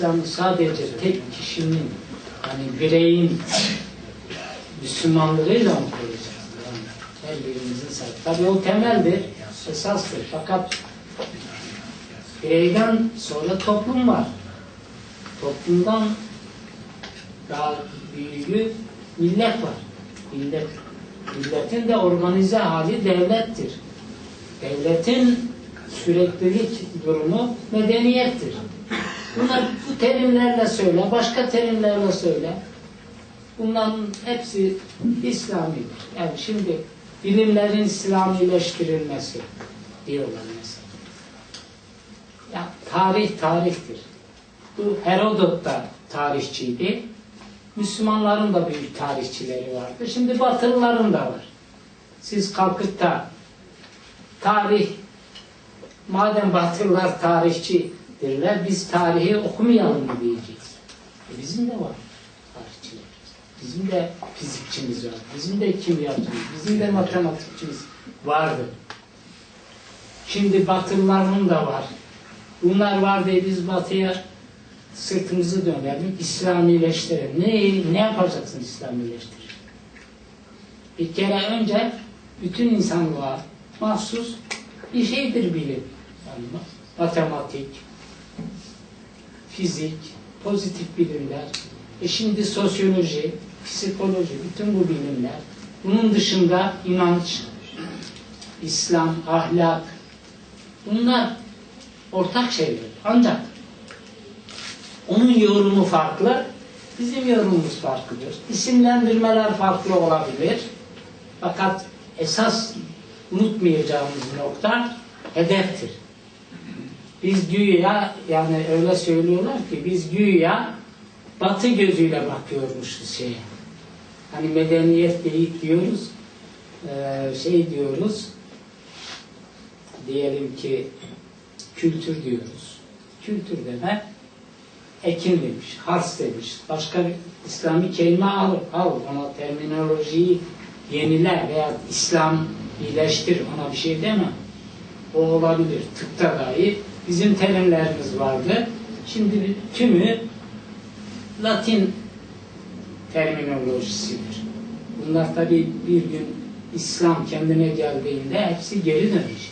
İslam sadece tek kişinin hani bireyin Müslümanlığıyla mı koruyacağız? Yani her birimizin sahibi. Tabii o temeldir, esastır. Fakat bireyden sonra toplum var. Toplumdan daha büyüğü millet var. Millet, milletin de organize hali devlettir. Devletin süreklilik durumu medeniyettir. Bunlar bu terimlerle söyle, başka terimlerle söyle. Bunların hepsi İslamidir. Yani şimdi bilimlerin İslamileştirilmesi diyorlar mesela. Ya tarih tarihtir. Bu Herodot da tarihçiydi. Müslümanların da büyük tarihçileri vardı. Şimdi Batılıların da var. Siz kalkıp da tarih madem Batılılar tarihçidirler biz tarihi okumayalım mı diyeceğiz. E bizim de var tarihçiler. Bizim de fizikçimiz var. Bizim de kimyacımız, bizim de matematikçimiz vardı. Şimdi Batılıların da var. Bunlar var diye biz Batı'ya sırtımızı dönelim, İslamileştirelim. Ne, ne yapacaksın İslamileştirir? Bir kere önce bütün insanlığa mahsus bir şeydir bilim. Yani matematik, fizik, pozitif bilimler, e şimdi sosyoloji, psikoloji, bütün bu bilimler. Bunun dışında inanç, İslam, ahlak, bunlar ortak şeyler. Ancak onun yorumu farklı, bizim yorumumuz farklıdır. İsimlendirmeler farklı olabilir. Fakat esas unutmayacağımız nokta hedeftir. Biz güya, yani öyle söylüyorlar ki biz güya batı gözüyle bakıyormuşuz şeye. Hani medeniyet değil diyoruz, ee, şey diyoruz, diyelim ki kültür diyoruz. Kültür demek ekin demiş, hars demiş. Başka bir İslami kelime al, al ona terminolojiyi yenile veya İslam iyileştir ona bir şey deme. O olabilir. Tıpta dahi bizim terimlerimiz vardı. Şimdi tümü Latin terminolojisidir. Bunlar tabi bir gün İslam kendine geldiğinde hepsi geri dönecek.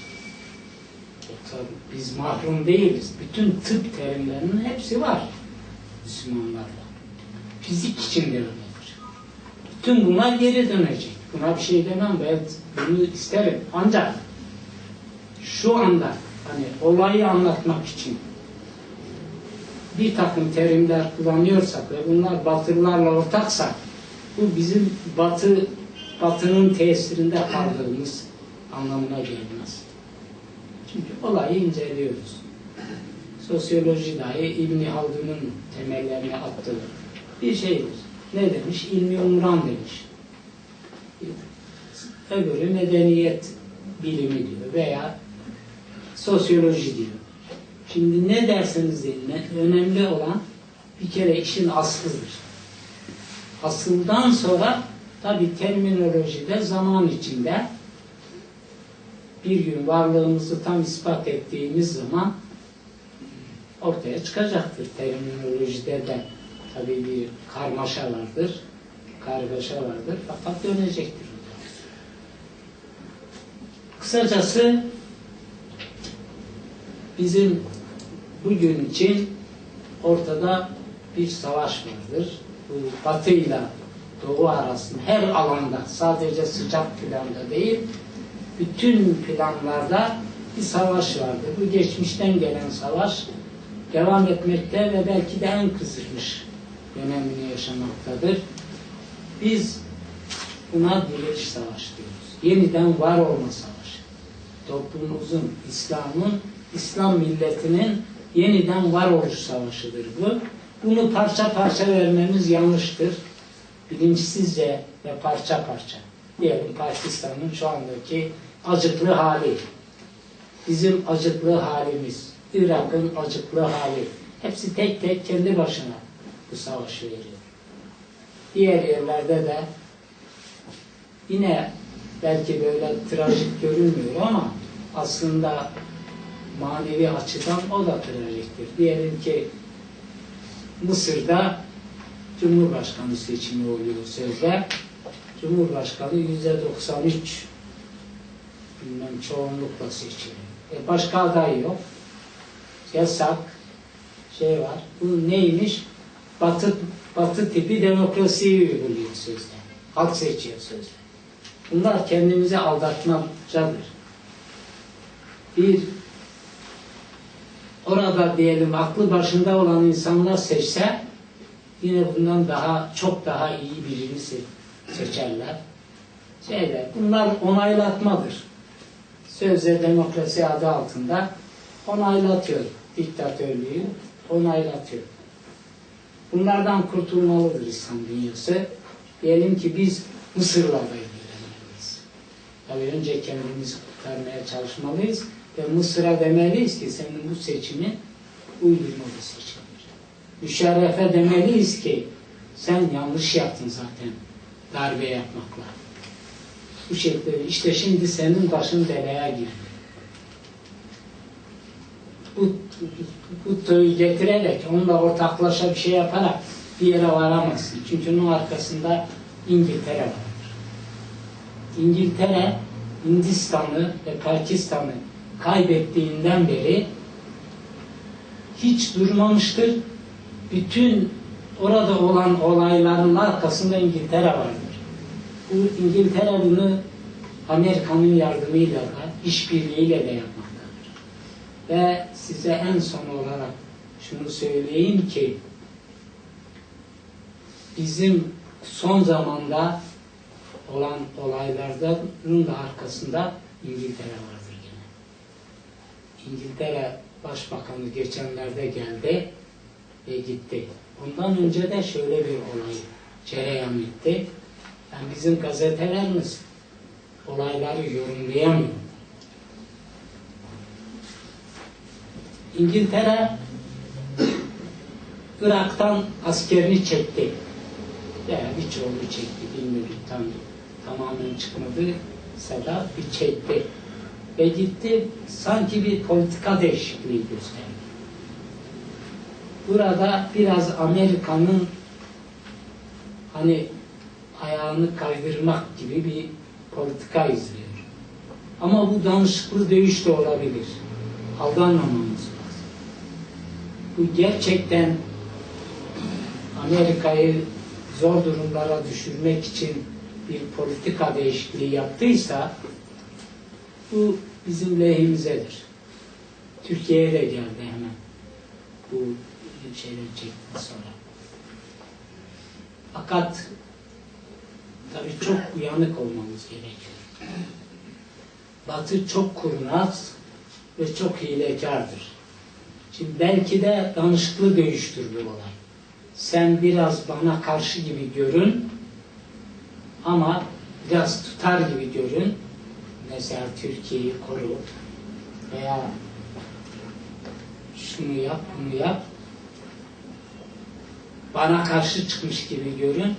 Yoksa biz mahrum değiliz. Bütün tıp terimlerinin hepsi var Müslümanlarda. Fizik için de öyledir. Bütün bunlar geri dönecek. Buna bir şey demem. Ben bunu isterim. Ancak şu anda hani olayı anlatmak için bir takım terimler kullanıyorsak ve bunlar batılılarla ortaksa bu bizim batı batının tesirinde kaldığımız anlamına gelmez. Çünkü olayı inceliyoruz. Sosyoloji dahi İbn Haldun'un temellerini attığı bir şeydir. Ne demiş? İlmi umran demiş. Öbürü medeniyet bilimi diyor veya sosyoloji diyor. Şimdi ne derseniz deyin, önemli olan bir kere işin aslıdır. Asıldan sonra tabi terminolojide zaman içinde bir gün varlığımızı tam ispat ettiğimiz zaman ortaya çıkacaktır. Terminolojide de tabi bir karmaşa vardır, kargaşa vardır fakat dönecektir. Kısacası bizim bugün için ortada bir savaş vardır. Bu Batı ile Doğu arasında her alanda sadece sıcak planda değil bütün planlarda bir savaş vardır. Bu geçmişten gelen savaş devam etmekte ve belki de en kızışmış dönemini yaşamaktadır. Biz buna diriliş savaşı diyoruz. Yeniden var olma savaşı. Toplumumuzun, İslam'ın, İslam milletinin yeniden varoluş savaşıdır bu. Bunu parça parça vermemiz yanlıştır. Bilinçsizce ve parça parça. Diyelim Pakistan'ın şu andaki acıklı hali. Bizim acıklı halimiz. Irak'ın acıklı hali. Hepsi tek tek kendi başına bu savaşı veriyor. Diğer yerlerde de yine belki böyle trajik görünmüyor ama aslında manevi açıdan o da trajiktir. Diyelim ki Mısır'da Cumhurbaşkanı seçimi oluyor sözde. Cumhurbaşkanı yüzde 93 bilmem çoğunlukla seçiliyor. E başka aday yok. Yasak şey var. Bu neymiş? Batı, batı tipi demokrasiyi uyguluyor sözde. Halk seçiyor sözde. Bunlar kendimizi aldatmacadır. Bir orada diyelim aklı başında olan insanlar seçse yine bundan daha çok daha iyi birini se- seçerler. Şeyler, bunlar onaylatmadır. Sözde demokrasi adı altında onaylatıyor diktatörlüğü, onaylatıyor. Bunlardan kurtulmalıdır İslam dünyası. Diyelim ki biz Mısır'la da ilgilenmeliyiz. Tabii önce kendimizi kurtarmaya çalışmalıyız ve Mısır'a demeliyiz ki senin bu seçimin uydurmalı seçimdir. Müşerrefe demeliyiz ki sen yanlış yaptın zaten darbe yapmakla. Bu şekilde işte şimdi senin başın belaya girdi. Bu, bu töyü getirerek onunla ortaklaşa bir şey yaparak bir yere varamazsın. Çünkü onun arkasında İngiltere var. İngiltere Hindistan'ı ve Pakistan'ı kaybettiğinden beri hiç durmamıştır. Bütün orada olan olayların arkasında İngiltere vardır. Bu İngiltere bunu Amerika'nın yardımıyla da, işbirliğiyle de yapmaktadır. Ve size en son olarak şunu söyleyeyim ki bizim son zamanda olan olayların da arkasında İngiltere yine. İngiltere Başbakanı geçenlerde geldi ve gitti. Ondan önce de şöyle bir olay cereyan etti. Yani bizim gazetelerimiz olayları yorumlayamıyor. İngiltere Irak'tan askerini çekti. Veya birçoğunu çekti, bilmiyorum tam tamamen çıkmadı. Sada bir çekti. Ve gitti sanki bir politika değişikliği gösterdi. Burada biraz Amerika'nın hani ayağını kaydırmak gibi bir politika izliyor. Ama bu danışıklı dövüş de olabilir. Aldanmamamız lazım. Bu gerçekten Amerika'yı zor durumlara düşürmek için bir politika değişikliği yaptıysa bu bizim lehimizedir. Türkiye'ye de geldi hemen bu şeyler çektikten sonra. Fakat tabii çok uyanık olmamız gerekiyor. Batı çok kurnaz ve çok hilekardır. Şimdi belki de danışıklı dövüştür bu olay. Sen biraz bana karşı gibi görün ama biraz tutar gibi görün. Mesela Türkiye'yi koru veya şunu yap, bunu yap. Bana karşı çıkmış gibi görün.